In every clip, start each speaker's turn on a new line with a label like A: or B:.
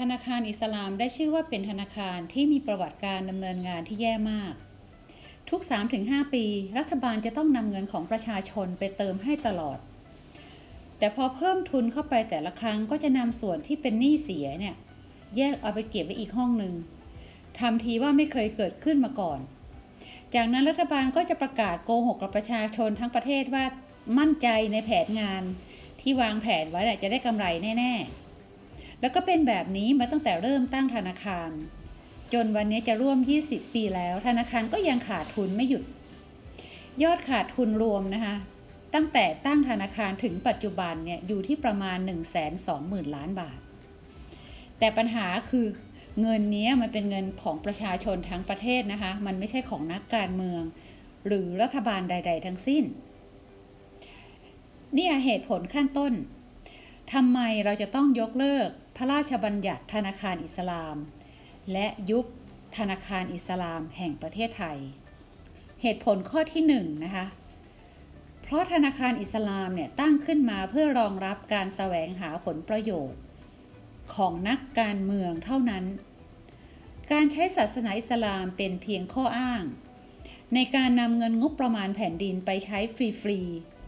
A: ธนาคารอิสลามได้ชื่อว่าเป็นธนาคารที่มีประวัติการดำเนินงานที่แย่มาก ทุก 3-5 ปี รัฐบาลจะต้องนำเงินของประชาชนไปเติมให้ตลอด แต่พอเพิ่มทุนเข้าไปแต่ละครั้งก็จะนำส่วนที่เป็นหนี้เสียเนี่ยแยกเอาไปเก็บไว้อีกห้องหนึ่งทำทีว่าไม่เคยเกิดขึ้นมาก่อน จากนั้นรัฐบาลก็จะประกาศโกหกกับประชาชนทั้งประเทศว่ามั่นใจในแผนงานที่วางแผนไว้จะได้กำไรแน่ ๆ แล้วก็เป็นแบบนี้มาตั้งแต่เริ่มตั้งธนาคาร จนวันนี้จะร่วม 20 ปีแล้ว ธนาคารก็ยังขาดทุนไม่หยุด ยอดขาดทุนรวมนะคะตั้งแต่ตั้งธนาคารถึงปัจจุบันเนี่ยอยู่ที่ประมาณ 120,000 ล้านบาท แต่ปัญหาคือเงินนี้มันเป็นเงินของประชาชนทั้งประเทศนะคะ มันไม่ใช่ของนักการเมือง หรือรัฐบาลใด ๆ ทั้งสิ้น นี่เหตุผลขั้นต้นทำไมเราจะต้องยกเลิก ระราชบัญญัติธนาคารอิสลาม และยุบธนาคารอิสลามแห่งประเทศไทย เหตุผลข้อที่หนึ่งนะคะเพราะธนาคารอิสลามเนี่ยตั้งขึ้นมาเพื่อรองรับการแสวงหาผลประโยชน์ ของนักการเมืองเท่านั้น การใช้ศาสนาอิสลามเป็นเพียงข้ออ้าง ในการนำเงินงบประมาณแผ่นดินไปใช้ฟรี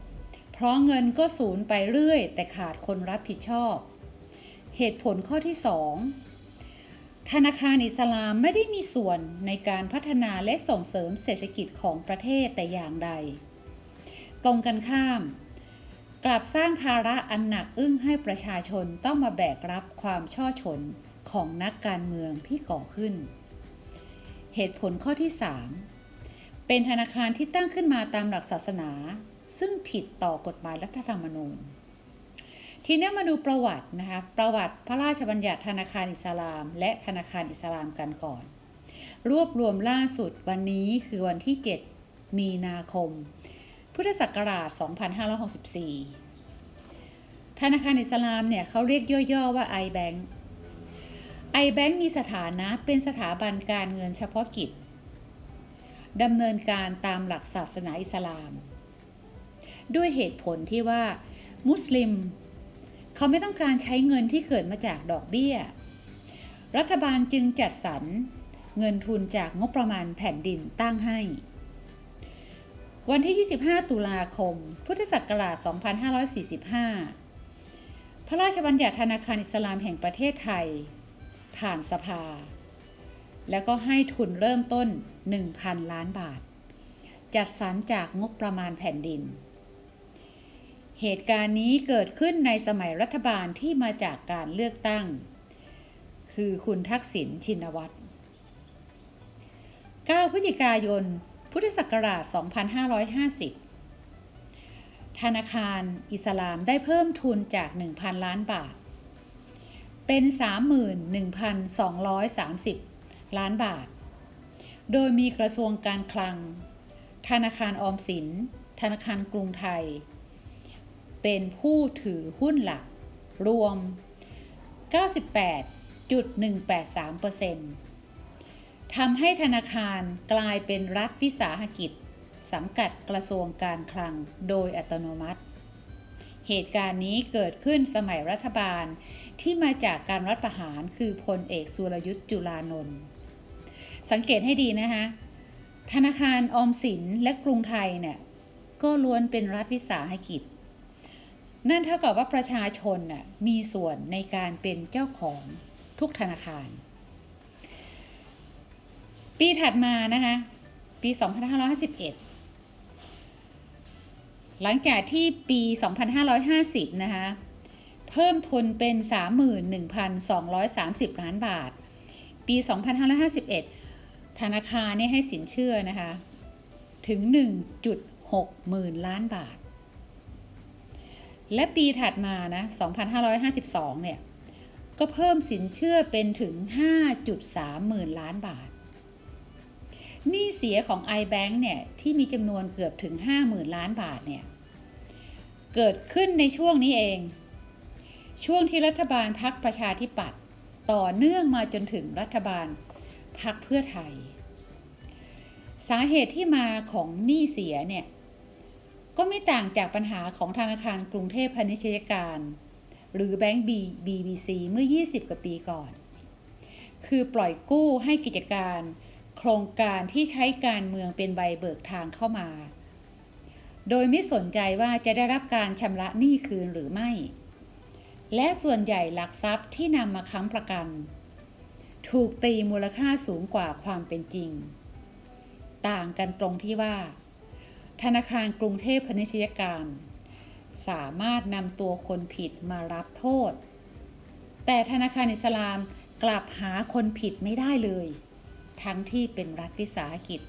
A: ๆเพราะเงินก็สูญไปเรื่อย แต่ขาดคนรับผิดชอบ เหตุผลข้อที่ 2 ธนาคารอิสลามไม่ได้มีส่วนในการพัฒนาและส่งเสริมเศรษฐกิจของประเทศแต่อย่างใด ตรงกันข้าม กลับสร้างภาระอันหนักอึ้งให้ประชาชนต้องมาแบกรับความช่อฉนของนักการเมืองที่ก่อขึ้น เหตุผลข้อที่ 3 เป็นธนาคารที่ตั้งขึ้นมาตามหลักศาสนา ซึ่งผิดต่อกฎหมายรัฐธรรมนูญ ทีนี้มาดูประวัตินะคะประวัติพระราชบัญญัติธนาคารอิสลาม และธนาคารอิสลามกันก่อน รวบรวมล่าสุดวันนี้คือวันที่ 7 มีนาคม พุทธศักราช 2564 ธนาคารอิสลามเนี่ยเขาเรียกย่อๆว่า iBank iBank มีสถานะเป็นสถาบันการเงินเฉพาะกิจดำเนินการตามหลักศาสนาอิสลาม ด้วยเหตุผลที่ว่ามุสลิม เขาไม่ต้องการใช้เงินที่เกิดมาจากดอกเบี้ย รัฐบาลจึงจัดสรรเงินทุนจากงบประมาณแผ่นดินตั้งให้ วันที่ 25 ตุลาคม พุทธศักราช 2545 พระราชบัญญัติธนาคารอิสลามแห่งประเทศไทย ผ่านสภา แล้วก็ให้ทุนเริ่มต้น 1,000 ล้านบาท จัดสรรจากงบประมาณแผ่นดิน เหตุการณ์นี้เกิดขึ้นในสมัยรัฐบาลที่มาจากการเลือกตั้ง คือคุณทักษิณชินวัตร 9 พฤศจิกายน พุทธศักราช 2550 ธนาคารอิสลามได้เพิ่มทุนจาก 1,000 ล้านบาท เป็น 31,230 ล้านบาท โดยมีกระทรวงการคลัง ธนาคารออมสิน ธนาคารกรุงไทย เป็นผู้ถือหุ้นหลัก รวม 98.183%ทำให้ธนาคารกลายเป็นรัฐวิสาหกิจ สังกัดกระทรวงการคลังโดยอัตโนมัติ เหตุการณ์นี้เกิดขึ้นสมัยรัฐบาลที่มาจากการรัฐประหารคือพลเอกสุรยุทธ์จุลานนท์สังเกตให้ดีนะคะธนาคารออมสินและกรุงไทยเนี่ยก็ล้วนเป็นรัฐวิสาหกิจ นั่นเท่ากับว่าประชาชนน่ะมีส่วนในการเป็นเจ้าของทุกธนาคาร ปีถัดมานะคะปี 2551 หลังจากที่ปี 2550 นะคะเพิ่มทุนเป็น 31,230 ล้านบาท ปี 2551 ธนาคารเนี่ยให้สินเชื่อนะคะ ถึง 1.6 หมื่นล้านบาท และปีถัดมานะ 2552 เนี่ย ก็เพิ่มสินเชื่อเป็นถึง 5.3 หมื่นล้านบาท หนี้เสียของ iBank เนี่ย ที่มีจำนวนเกือบถึง 50,000 ล้านบาทเนี่ย เกิดขึ้นในช่วงนี้เอง ช่วงที่รัฐบาลพักประชาธิปัตย์ต่อเนื่องมาจนถึงรัฐบาลพักเพื่อไทย สาเหตุที่มาของหนี้เสียเนี่ย ก็ไม่ต่างจากปัญหาของธนาคารกรุงเทพพาณิชยการ หรือแบงก์ BBC เมื่อ 20 กว่าปีก่อน คือปล่อยกู้ให้กิจการ โครงการที่ใช้การเมืองเป็นใบเบิกทางเข้ามา โดยไม่สนใจว่าจะได้รับการชำระหนี้คืนหรือไม่ และส่วนใหญ่หลักทรัพย์ที่นำมาค้ำประกัน ถูกตีมูลค่าสูงกว่าความเป็นจริง ต่างกันตรงที่ว่า ธนาคารกรุงเทพพาณิชยการ สามารถนำตัวคนผิดมารับโทษ แต่ธนาคารอิสลามกลับหาคนผิดไม่ได้เลย ทั้งที่เป็นรัฐวิสาหกิจ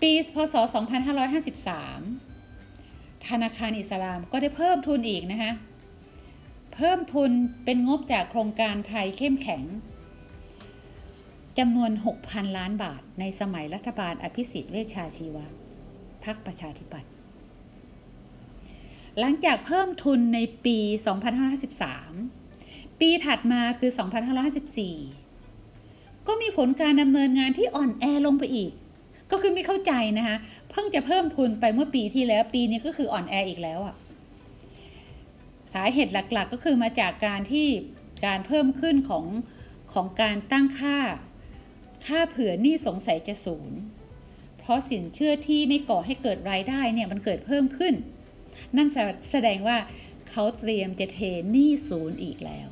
A: ปี พศ 2553 ธนาคารอิสลามก็ได้เพิ่มทุนอีกนะคะ เพิ่มทุนเป็นงบจากโครงการไทยเข้มแข็ง จำนวน 6,000 ล้านบาท ในสมัยรัฐบาลอภิสิทธิ์เวชชาชีวะพรรคประชาธิปัตย์หลังจากเพิ่มทุนในปี 2553 ปีถัดมาคือ 2554 ก็มีผลการดำเนินงานที่อ่อนแอลงไปอีก ก็คือไม่เข้าใจนะคะ เพิ่งจะเพิ่มทุนไปเมื่อปีที่แล้ว ปีนี้ก็คืออ่อนแออีกแล้วอะสาเหตุหลักๆ ก็คือมาจากการที่การเพิ่มขึ้นของของการตั้งค่า ค่าเผื่อหนี้สงสัยจะศูนย์เพราะสินเชื่อที่ไม่ก่อให้เกิดรายได้เนี่ยมันเกิดเพิ่มขึ้น นั่นแสดงว่าเขาเตรียมจะเทหนี้ศูนย์อีกแล้ว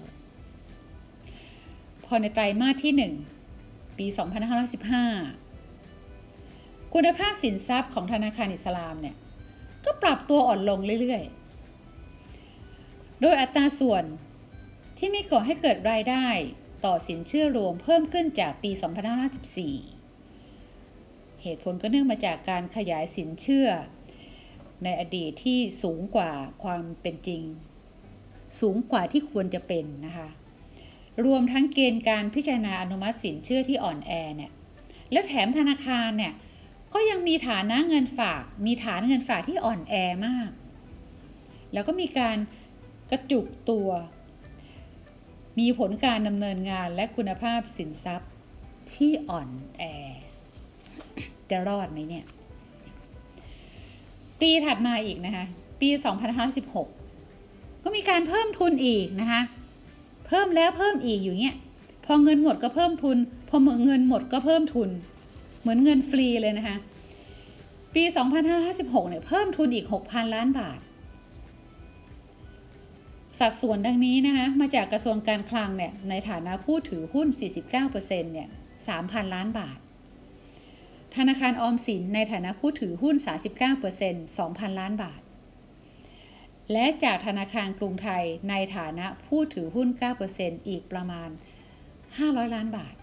A: พอในไตรมาสที่ 1 ปี 2515 คุณภาพสินทรัพย์ของธนาคารอิสลามเนี่ยก็ปรับตัวอ่อนลงเรื่อยๆ โดยอัตราส่วนที่ไม่ก่อให้เกิดรายได้ ต่อสินเชื่อรวมเพิ่มขึ้นจากปี 2554 เหตุผลก็เนื่องมาจากการขยายสินเชื่อ ในอดีตที่สูงกว่าความเป็นจริง สูงกว่าที่ควรจะเป็นนะคะ รวมทั้งเกณฑ์การพิจารณาอนุมัติสินเชื่อที่อ่อนแอเนี่ย และแถมธนาคารเนี่ยก็ยังมีฐานะเงินฝาก มีฐานเงินฝากที่อ่อนแอมาก แล้วก็มีการกระจุกตัว มีผลการดำเนินงานและคุณภาพสินทรัพย์ที่อ่อนแอ จะรอดไหมเนี่ย ปีถัดมาอีกนะคะ ปี2056ก็มีการเพิ่มทุนอีกนะคะ เพิ่มแล้วเพิ่มอีกอยู่เงี้ย พอเงินหมดก็เพิ่มทุน พอเงินหมดก็เพิ่มทุน เหมือนเงินฟรีเลยนะคะ ปี 2556 เนี่ยเพิ่มทุนอีก 6,000 ล้านบาท สัดส่วนดังนี้นะคะมาจากกระทรวงการคลังเนี่ยในฐานะผู้ถือหุ้น 49%เนี่ย3,000 ล้านบาท ธนาคารออมสินในฐานะผู้ถือหุ้น 39% 2,000 ล้านบาท และจากธนาคารกรุงไทยในฐานะผู้ถือหุ้น 9%อีกประมาณ 500 ล้านบาท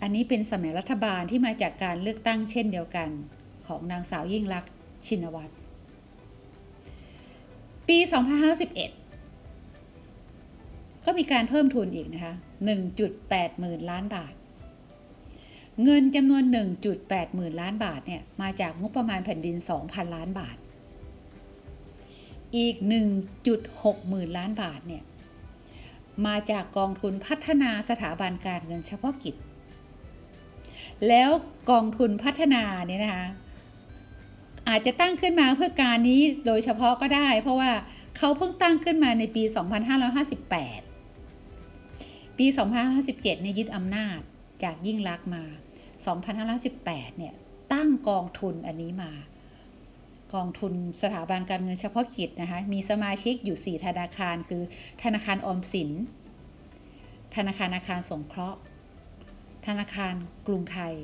A: อันนี้เป็นสมัยรัฐบาลที่มาจากการเลือกตั้งเช่นเดียวกันของนางสาวยิ่งลักษณ์ชินวัตร ปี 2551ก็มีการเพิ่มทุนอีกนะคะ 1.8หมื่นล้านบาท เงินจำนวน 1.8หมื่นล้านบาทเนี่ยมาจากงบประมาณแผ่นดิน 2,000 ล้านบาท อีก 1.6หมื่นล้านบาทเนี่ยมาจากกองทุนพัฒนาสถาบันการเงินเฉพาะกิจ แล้วกองทุนพัฒนาเนี่ยนะคะ อาจจะตั้งขึ้นมาเพื่อการนี้โดยเฉพาะก็ได้ เพราะว่าเขาเพิ่งตั้งขึ้นมาในปี 2558 ปี 2557เนี่ยยึดอำนาจจากยิ่งลักษณ์มา 2518 เนี่ยตั้งกองทุนอันนี้มา กองทุนสถาบันการเงินเฉพาะกิจนะคะ มีสมาชิกอยู่ 4 ธนาคารคือ ธนาคารออมสิน ธนาคารอาคารสงเคราะห์ ธนาคารกรุงไทย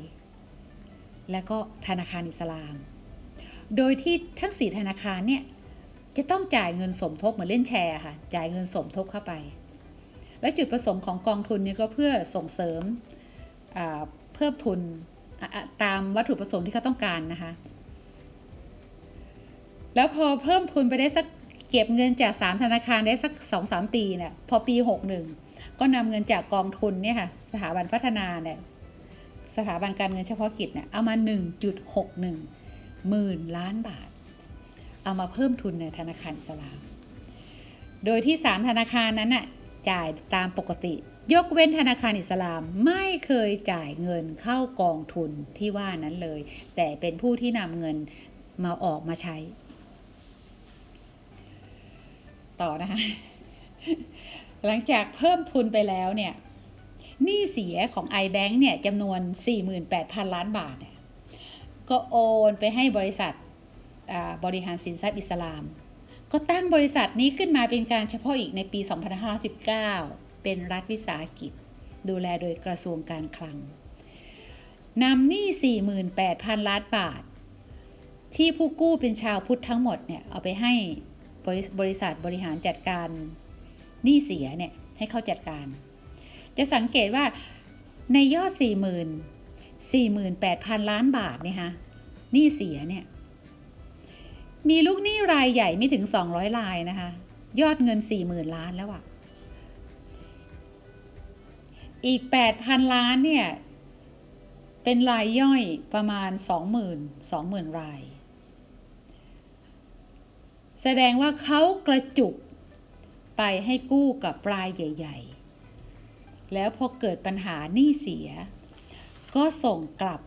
A: และก็ธนาคารอิสลาม โดยที่ทั้ง 4 ธนาคารเนี่ยจะต้องจ่ายเงินสมทบเหมือนเล่นแชร์ค่ะ จ่ายเงินสมทบเข้าไป และจุดประสงค์ของกองทุนนี้ก็เพื่อส่งเสริมเพิ่มทุนตามวัตถุประสงค์ที่เขาต้องการนะคะ แล้วพอเพิ่มทุนไปได้สักเก็บเงินจากสามธนาคารได้สักสองสามปีเนี่ยพอปีหกหนึ่งก็นำเงินจากกองทุนเนี่ยค่ะสถาบันพัฒนาเนี่ยสถาบันการเงินเฉพาะกิจเนี่ยเอามา 1.61 หมื่นล้านบาท เอามาเพิ่มทุนในธนาคารอิสลาม โดยที่สามธนาคารนั้นน่ะจ่ายตามปกติ ยกเว้นธนาคารอิสลามไม่เคยจ่ายเงินเข้ากองทุนที่ว่านั้นเลย แต่เป็นผู้ที่นำเงินมาออกมาใช้ ต่อนะคะหลังจากเพิ่มทุนไปแล้วเนี่ยหนี้เสียของ iBank เนี่ยจำนวน 48,000 ล้านบาทเนี่ย ก็โอนไปให้บริษัทบริหารสินทรัพย์อิสลาม ก็ตั้งบริษัทนี้ขึ้นมาเป็นการเฉพาะอีกในปี 2519 เป็นรัฐวิสาหกิจ ดูแลโดยกระทรวงการคลังนำหนี้ 48,000 ล้านบาท ที่ผู้กู้เป็นชาวพุทธทั้งหมดเนี่ยเอาไปให้บริบริษัทบริหารจัดการหนี้เสียเนี่ยให้เขาจัดการ จะสังเกตว่าในยอด 40,000 48,000 ล้านบาทนี่ฮะหนี้เสียเนี่ย มีลูกหนี้รายใหญ่ไม่ถึง 200รายนะคะ ยอดเงิน 40,000 ล้านแล้วอะอีก 8,000 ล้านเนี่ย เป็นรายย่อยประมาณ 20,000 20,000 ราย แสดงว่าเขากระจุกไปให้กู้กับรายใหญ่ ๆ แล้วพอเกิดปัญหาหนี้เสีย ก็ส่งกลับ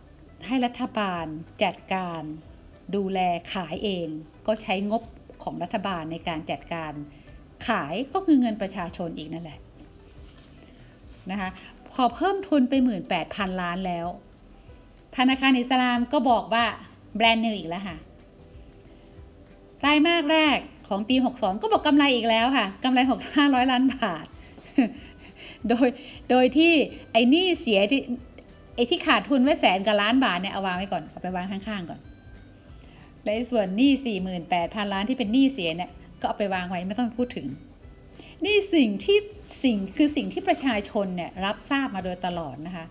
A: ให้รัฐบาลจัดการดูแลขายเอง ก็ใช้งบของรัฐบาลในการจัดการ ขายก็คือเงินประชาชนอีกนั่นแหละนะคะพอเพิ่มทุนไป 18,000 ล้านแล้ว ธนาคารอิสลามก็บอกว่าแบรนด์นิวอีกแล้วค่ะรายมากแรกของปี 62 ก็บอกกำไรอีกแล้วค่ะกำไร 6 500 ล้านบาท โดย โดยที่ไอ้นี่เสียที่ ไอ้ที่ขาดทุนไว้แสนกับล้านบาทเนี่ยเอาวางไว้ก่อนเอาไปวางข้างๆก่อน และส่วนหนี้48,000ล้านที่เป็นหนี้เสียเนี่ยก็เอาไปวางไว้ไม่ต้องพูดถึง นี่สิ่งที่สิ่งคือสิ่งที่ประชาชนเนี่ยรับทราบมาโดยตลอดนะคะ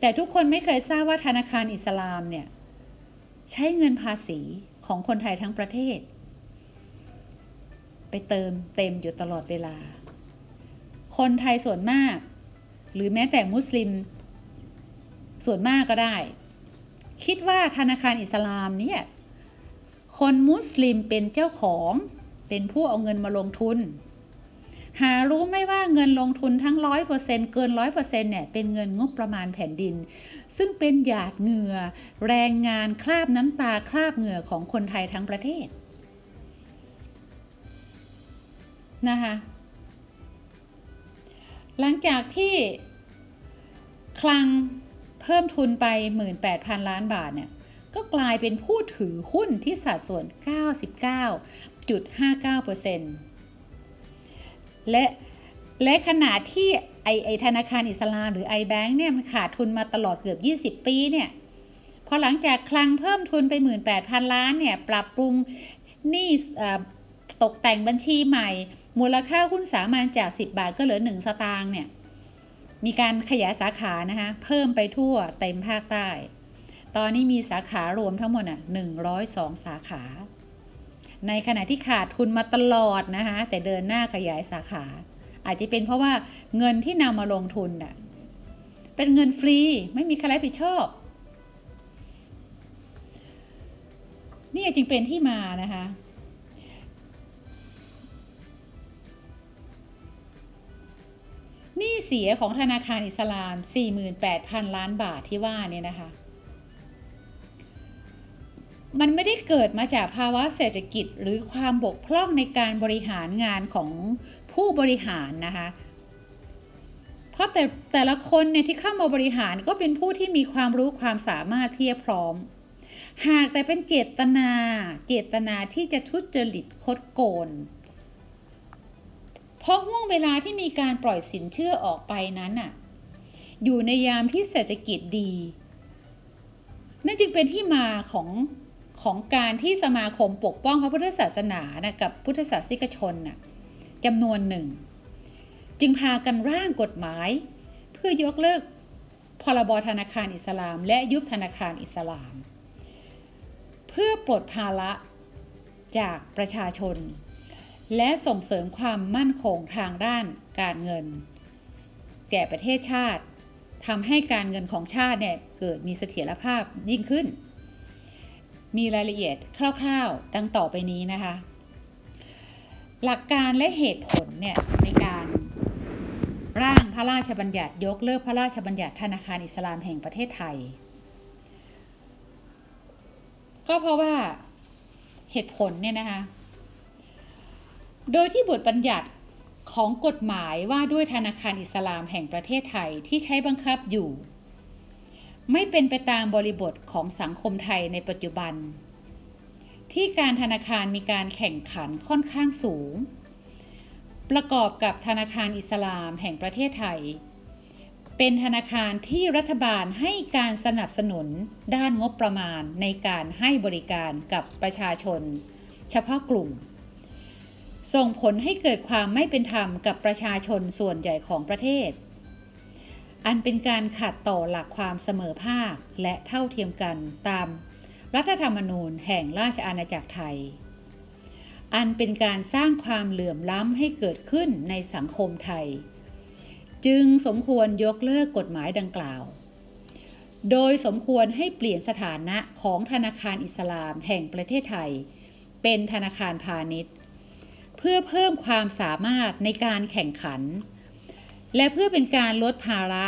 A: แต่ทุกคนไม่เคยทราบว่าธนาคารอิสลามเนี่ยใช้เงินภาษีของคนไทยทั้งประเทศ ไปเติมเต็มอยู่ตลอดเวลา คนไทยส่วนมาก หรือแม้แต่มุสลิม ส่วนมากก็ได้ คิดว่าธนาคารอิสลามเนี่ยคนมุสลิมเป็นเจ้าของเป็นผู้เอาเงินมาลงทุน หารู้ไหม่ว่าเงินลงทุนทั้งร้อยเปอร์เซ็นเกินร้อยเปอร์เซ็นเนี่ยเป็นเงินงบประมาณแผ่นดิน ซึ่งเป็นหยาดเหงื่อ แรงงานคราบน้ำตาคราบเหงื่อของคนไทยทั้งประเทศนะคะหลังจากที่คลัง พิ่มทุนไป 18,000 ล้านบาทเนี่ยก็กลายเป็นผู้ถือหุ้นที่สัดส่วน 99.59%และและขณะที่ไอไอธนาคารอิสลามหรือ iBank เนี่ยมันขาดทุนมาตลอดเกือบ 20 ปีเนี่ยพอหลังจากคลังเพิ่มทุนไป 18,000 ล้านเนี่ยปรับปรุงหนี้เอ่อตกแต่งบัญชีใหม่ มูลค่าหุ้นสามัญจาก 10 บาทก็เหลือ 1 สตางค์เนี่ย มีการขยายสาขานะคะเพิ่มไปทั่วเต็มภาคใต้ ตอนนี้มีสาขารวมทั้งหมดอะ102 สาขา ในขณะที่ขาดทุนมาตลอดนะคะแต่เดินหน้าขยายสาขา อาจจะเป็นเพราะว่าเงินที่นำมาลงทุนน่ะเป็นเงินฟรีไม่มีใครรับผิดชอบนี่จึงเป็นที่มานะคะ หนี้เสียของธนาคารอิสลาม 48,000 ล้านบาทที่ว่าเนี่ยนะคะ มันไม่ได้เกิดมาจากภาวะเศรษฐกิจหรือความบกพร่องในการบริหารงานของผู้บริหารนะคะเพราะแต่แต่ละคนเนี่ยที่เข้ามาบริหารก็เป็นผู้ที่มีความรู้ความสามารถเพียบพร้อม หากแต่เป็นเจตนา เจตนาที่จะทุจริตคดโกง ราะห่วงเวลาที่มีการปล่อยสินเชื่อออกไปนั้นน่ะอยู่ในยามที่เศรษฐกิจดี นั่นจึงเป็นที่มาของของการที่สมาคมปกป้องพระพุทธศาสนานะกับพุทธศาสนิกชนน่ะจำนวนหนึ่ง จึงพากันร่างกฎหมาย เพื่อยกเลิกพรบธนาคารอิสลาม และยุบธนาคารอิสลาม เพื่อปลดภาระจากประชาชน และส่งเสริมความมั่นคงทางด้านการเงิน แก่ประเทศชาติทำให้การเงินของชาติเนี่ยเกิดมีเสถียรภาพยิ่งขึ้น มีรายละเอียดคร่าวๆ ดังต่อไปนี้นะคะ หลักการและเหตุผลเนี่ยในการร่างพระราชบัญญัติยกเลิกพระราชบัญญัติธนาคารอิสลามแห่งประเทศไทย ก็เพราะว่าเหตุผลเนี่ยนะคะ โดยที่บทบัญญัติของกฎหมายว่าด้วยธนาคารอิสลามแห่งประเทศไทยที่ใช้บังคับอยู่ ไม่เป็นไปตามบริบทของสังคมไทยในปัจจุบัน ที่การธนาคารมีการแข่งขันค่อนข้างสูง ประกอบกับธนาคารอิสลามแห่งประเทศไทย เป็นธนาคารที่รัฐบาลให้การสนับสนุนด้านงบประมาณในการให้บริการกับประชาชน เฉพาะกลุ่ม ส่งผลให้เกิดความไม่เป็นธรรมกับประชาชนส่วนใหญ่ของประเทศ อันเป็นการขัดต่อหลักความเสมอภาคและเท่าเทียมกันตามรัฐธรรมนูญแห่งราชอาณาจักรไทย อันเป็นการสร้างความเหลื่อมล้ำให้เกิดขึ้นในสังคมไทย จึงสมควรยกเลิกกฎหมายดังกล่าว โดยสมควรให้เปลี่ยนสถานะของธนาคารอิสลามแห่งประเทศไทย เป็นธนาคารพาณิชย์ เพื่อเพิ่มความสามารถในการแข่งขัน และเพื่อเป็นการลดภาระ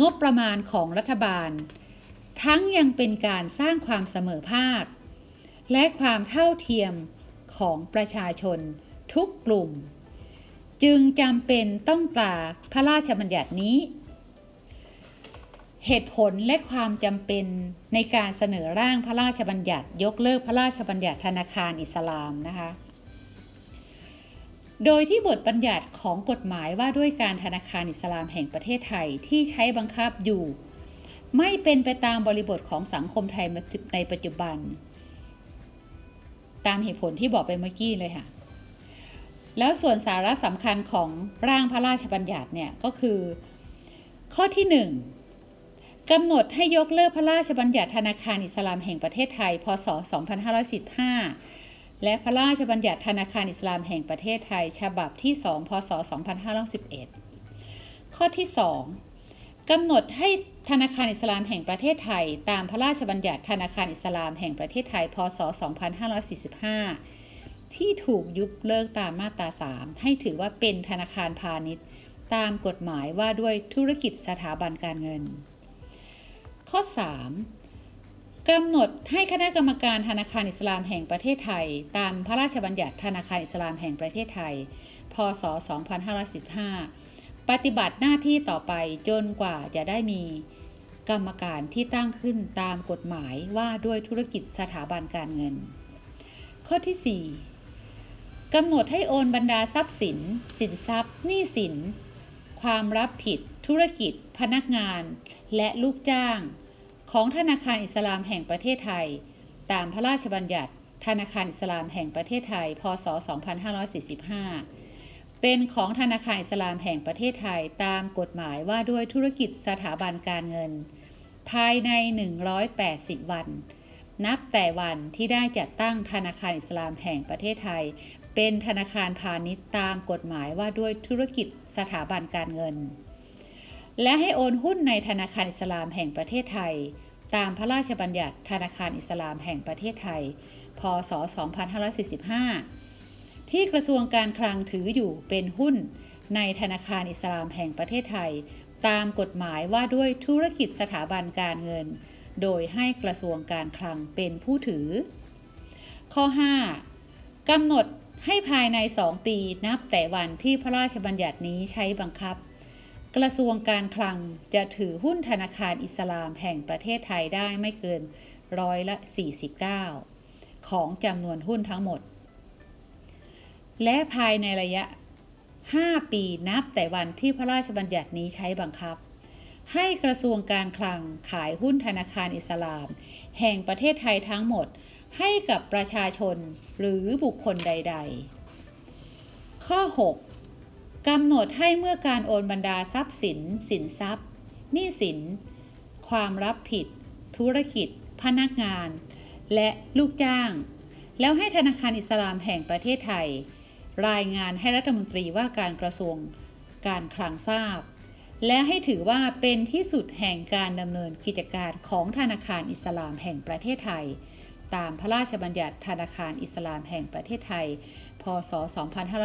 A: งบประมาณของรัฐบาล ทั้งยังเป็นการสร้างความเสมอภาค และความเท่าเทียมของประชาชนทุกกลุ่ม จึงจำเป็นต้องตราพระราชบัญญัตินี้ เหตุผลและความจำเป็นในการเสนอร่างพระราชบัญญัติ ยกเลิกพระราชบัญญัติธนาคารอิสลามนะคะ โดยที่บทบัญญัติของกฎหมายว่าด้วยการธนาคารอิสลามแห่งประเทศไทยที่ใช้บังคับอยู่ ไม่เป็นไปตามบริบทของสังคมไทยในปัจจุบัน ตามเหตุผลที่บอกไปเมื่อกี้เลยค่ะ แล้วส่วนสาระสำคัญของร่างพระราชบัญญัติเนี่ยก็คือ ข้อที่ 1กำหนดให้ยกเลิกพระราชบัญญัติธนาคารอิสลามแห่งประเทศไทย พศ 2515 และพระราชบัญญัติธนาคารอิสลามแห่งประเทศไทย ฉบับที่ 2 พศ 2511 ข้อที่ 2กำหนดให้ธนาคารอิสลามแห่งประเทศไทย ตามพระราชบัญญัติธนาคารอิสลามแห่งประเทศไทย พศ 2545 ที่ถูกยุบเลิกตามมาตรา 3 ให้ถือว่าเป็นธนาคารพาณิชย์ ตามกฎหมายว่าด้วยธุรกิจสถาบันการเงิน ข้อ 3. กำหนดให้คณะกรรมการธนาคารอิสลามแห่งประเทศไทย ตามพระราชบัญญัติธนาคารอิสลามแห่งประเทศไทย พศ 2515 ปฏิบัติหน้าที่ต่อไปจนกว่าจะได้มีกรรมการที่ตั้งขึ้นตามกฎหมายว่าด้วยธุรกิจสถาบันการเงิน ข้อที่ 4 กำหนดให้โอนบรรดาทรัพย์สิน สินทรัพย์หนี้สิน ความรับผิด ธุรกิจ พนักงาน และลูกจ้าง ของธนาคารอิสลามแห่งประเทศไทย ตามพระราชบัญญัติ ธนาคารอิสลามแห่งประเทศไทย พศ 2545 เป็นของธนาคารอิสลามแห่งประเทศไทยตามกฎหมายว่าด้วยธุรกิจสถาบันการเงิน ภายใน 180 วัน นับแต่วันที่ได้จัดตั้งธนาคารอิสลามแห่งประเทศไทย เป็นธนาคารพาณิชย์ตามกฎหมายว่าด้วยธุรกิจสถาบันการเงิน และให้โอนหุ้นในธนาคารอิสลามแห่งประเทศไทย ตามพระราชบัญญัติธนาคารอิสลามแห่งประเทศไทย พศ 2545 ที่กระทรวงการคลังถืออยู่เป็นหุ้นในธนาคารอิสลามแห่งประเทศไทย ตามกฎหมายว่าด้วยธุรกิจสถาบันการเงิน โดยให้กระทรวงการคลังเป็นผู้ถือ ข้อ 5. กำหนดให้ภายใน 2 ปีนับแต่วันที่พระราชบัญญัตินี้ใช้บังคับ กระทรวงการคลังจะถือหุ้นธนาคารอิสลามแห่งประเทศไทยได้ไม่เกินร้อยละ 49 ของจำนวนหุ้นทั้งหมด และภายในระยะ 5 ปีนับแต่วันที่พระราชบัญญัตินี้ใช้บังคับ ให้กระทรวงการคลังขายหุ้นธนาคารอิสลาม แห่งประเทศไทยทั้งหมดให้กับประชาชนหรือบุคคลใด ๆ ข้อ 6 กำหนดให้เมื่อการโอนบรรดาทรัพย์สิน สินทรัพย์หนี้สิน ความรับผิด ธุรกิจ พนักงาน และลูกจ้าง แล้วให้ธนาคารอิสลามแห่งประเทศไทย รายงานให้รัฐมนตรีว่าการกระทรวง การคลังทราบ และให้ถือว่าเป็นที่สุดแห่งการดำเนินกิจการของธนาคารอิสลามแห่งประเทศไทย ตามพระราชบัญญัติธนาคารอิสลามแห่งประเทศไทย พศ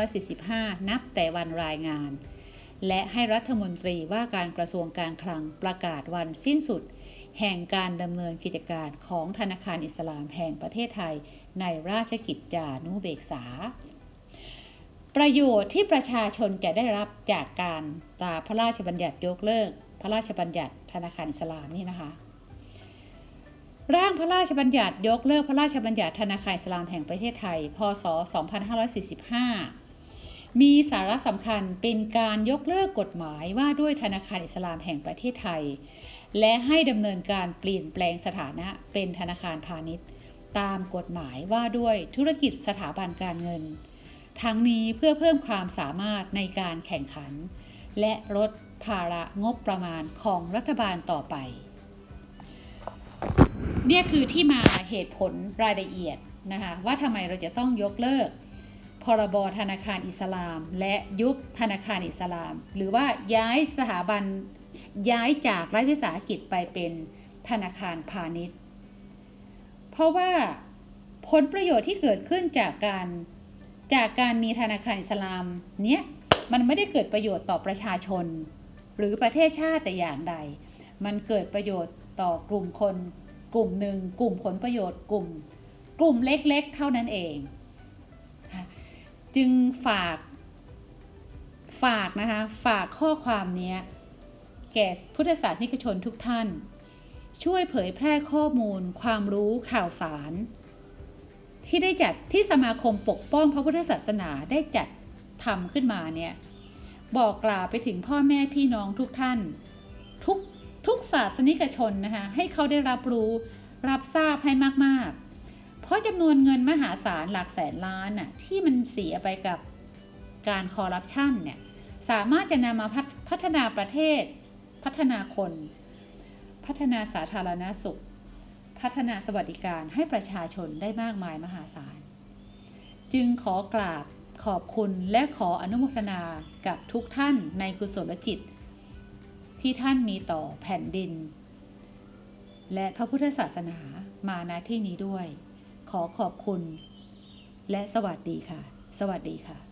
A: 2545 นับแต่วันรายงาน และให้รัฐมนตรีว่าการกระทรวงการคลังประกาศวันสิ้นสุด แห่งการดำเนินกิจการของธนาคารอิสลามแห่งประเทศไทย ในราชกิจจานุเบกษา ประโยชน์ที่ประชาชนจะได้รับจากการตราพระราชบัญญัติยกเลิก พระราชบัญญัติธนาคารอิสลามนี่นะคะ ร่างพระราชบัญญัติยกเลิกพระราชบัญญัติธนาคารอิสลามแห่งประเทศไทย พศ 2545 มีสาระสำคัญเป็นการยกเลิกกฎหมายว่าด้วยธนาคารอิสลามแห่งประเทศไทย และให้ดำเนินการเปลี่ยนแปลงสถานะเป็นธนาคารพาณิชย์ ตามกฎหมายว่าด้วยธุรกิจสถาบันการเงิน ทั้งนี้เพื่อเพิ่มความสามารถในการแข่งขัน และลดภาระงบประมาณของรัฐบาลต่อไป เนี่ยคือที่มาเหตุผลรายละเอียดนะคะว่าทำไมเราจะต้องยกเลิก พรบธนาคารอิสลาม และยุบธนาคารอิสลาม หรือว่าย้ายสถาบันย้ายจากรัฐวิสาหกิจไปเป็นธนาคารพาณิชย์ เพราะว่าผลประโยชน์ที่เกิดขึ้นจากการจากการมีธนาคารอิสลามเนี้ยมันไม่ได้เกิดประโยชน์ต่อประชาชน หรือประเทศชาติแต่อย่างใด มันเกิดประโยชน์ต่อกลุ่มคน กลุ่มหนึ่งกลุ่มผลประโยชน์กลุ่ม กลุ่มเล็กๆ เท่านั้นเอง จึงฝากฝากนะคะฝากข้อความนี้แก่พุทธศาสนิกชนทุกท่าน ช่วยเผยแพร่ข้อมูล ความรู้ข่าวสาร ที่ได้จัดที่สมาคมปกป้องพระพุทธศาสนาได้จัดทำขึ้นมาเนี่ยบอกกล่าวไปถึงพ่อแม่พี่น้องทุกท่าน ทุก ทุกศาสนิกชนนะคะให้เขาได้รับรู้รับทราบให้มากๆ เพราะจำนวนเงินมหาศาลหลักแสนล้านน่ะที่มันเสียไปกับการคอร์รัปชันเนี่ยสามารถจะนำมาพัฒพัฒนาประเทศ พัฒนาคน พัฒนาสาธารณสุข พัฒนาสวัสดิการให้ประชาชนได้มากมายมหาศาล จึงขอกราบขอบคุณและขออนุโมทนากับทุกท่านในกุศลจิต ที่ท่านมีต่อแผ่นดิน และพระพุทธศาสนามาณที่นี้ด้วย ขอขอบคุณ และสวัสดีค่ะ สวัสดีค่ะ